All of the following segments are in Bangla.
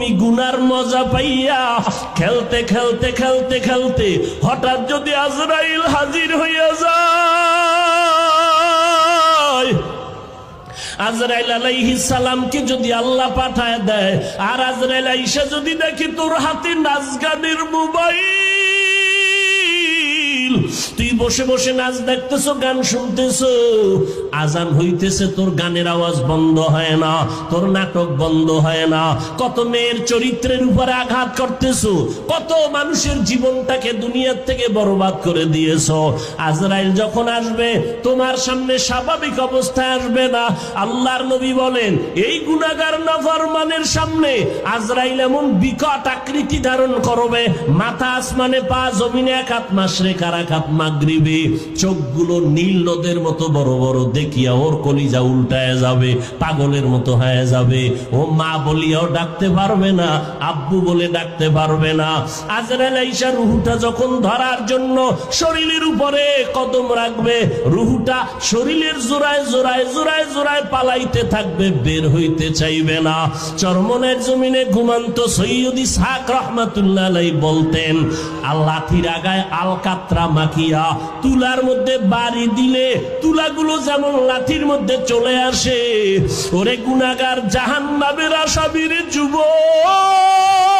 তুমি গুনার মজা পাইয়া খেলতে খেলতে খেলতে খেলতে হঠাৎ যদি আজরাইল হাজির হইয়া যায়, আজরাইল আলাইহি সালামকে যদি আল্লাহ পাঠায় দেয়, আর আজরাইল আইসা যদি দেখি তোর হাতে নাচ গানের মোবাইল তুই বসে বসে নাচ দেখতেছো, গান শুনতেছো। আজান হইতেছে, তোর গানের আওয়াজ বন্ধ হয় না, তোর নাটক বন্ধ হয় না। কত মেয়ের চরিত্রের উপরে আঘাত করতেছো, কত মানুষের জীবনটাকে দুনিয়ার থেকে বরবাদ করে দিয়েছ। আজরাইল যখন আসবে, তোমার সামনে স্বাভাবিক অবস্থায় আসবে না। আল্লাহর নবী বলেন, এই গুনাগার নাফরমানের সামনে আজরাইল এমন বিকট আকৃতি ধারণ করবে, মাথা আসমানে পা, জমিনে এক হাত মাসরে কারা খাত মাগরিবে চোখগুলো নীল নদের মতো বড় বড়, দেখিয়া ওর কলিজা উল্টায় যাবে, পাগলের মতো হয়ে যাবে। ও মা বলিয়াও ডাকতে পারবে না, আব্বু বলে ডাকতে পারবে না। আজরাইল আইসা রুহুটা যখন ধরার জন্য শরীরের উপরে কদম রাখবে, রুহুটা শরীরের জোড়ায় জোড়ায় জোড়ায় জোড়ায় পালাইতে থাকবে, বের হইতে চাইবে না। চরমনের জমিনে ঘুমান্ত সৈয়দি সাক রহমাতুল্লাহ বলতেন আল্লাথির আগায় আলকাত্রা মাখিয়া তুলার মধ্যে বাড়ি দিলে তুলাগুলো যেমন লাঠির মধ্যে চলে আসে, ওরে গুনাগার জাহান নামের আসাবির যুবক!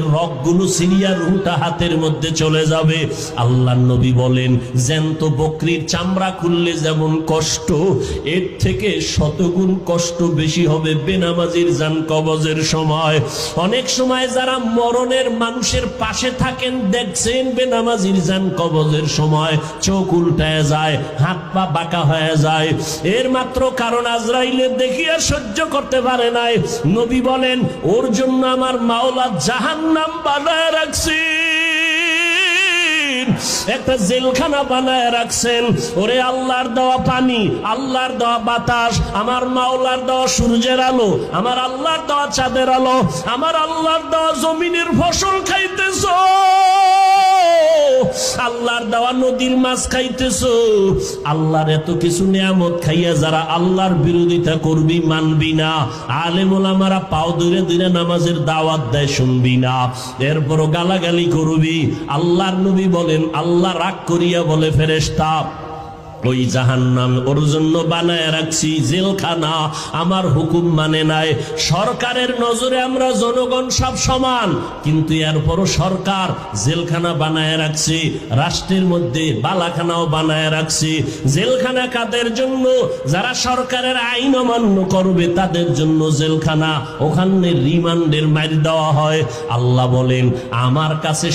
রুহুটা হাতের মধ্যে চলে যাবে। আল্লাহ নবী বলেন, জ্যান্ত বকরির চামড়া খুললে যেমন কষ্ট, এর থেকে শতগুণ কষ্ট বেশি হবে বেনামাজির জান কবজের সময়। অনেক সময় যারা মরণের মানুষের পাশে থাকেন, দেখছেন বেনামাজির জান কবজের সময় চোখ উল্টায় যায়, হাত পা বাঁকা হয়ে যায়। এর মাত্র কারণ আজরাইলের দেখিয়া সহ্য করতে পারে নাই। নবী বলেন, ওর জন্য আমার মাওলা জাহান্নাম বানায় রাখছি একটা জেলখানা বানায় রাখছেন। ওরে আল্লাহর দেওয়া পানি, আল্লাহর দেওয়া বাতাস, আমার মাওলার দেওয়া সূর্যের আলো, আমার আল্লাহর দেওয়া চাঁদের আলো, আমার আল্লাহর দেওয়া জমিনের ফসল খাইতেছ। আল্লাহর দেওয়া নদীর মাছ খাইতেছ। আল্লাহর এত কিছু নিয়ামত খাইয়া যারা আল্লাহর বিরোধিতা করবি মানবি না। আলেমারা পাও ধরে ধরে নামাজের দাওয়াত দেয় শুনবি না। এরপরও গালাগালি করবি। আল্লাহর নবী বলেন, আল্লাহ রাগ করিয়া বলে, ফেরেশতা ওই জাহান্নাম ওর জন্য বানায় রাখছি জেলখানা। আমার হুকুম মানে নাই। সরকারের নজরে আমরা জনগণ সব সমান। কিন্তু এরপরও সরকার জেলখানা বানায় রাখছে, রাষ্ট্রের মধ্যে বালাখানাও বানায় রাখছে। জেলখানা কাদের জন্য? যারা সরকারের আইন অমান্য করবে, তাদের জন্য জেলখানা। ওখানে রিমান্ডের মার দেওয়া হয়। আল্লাহ বলেন, আমার কাছে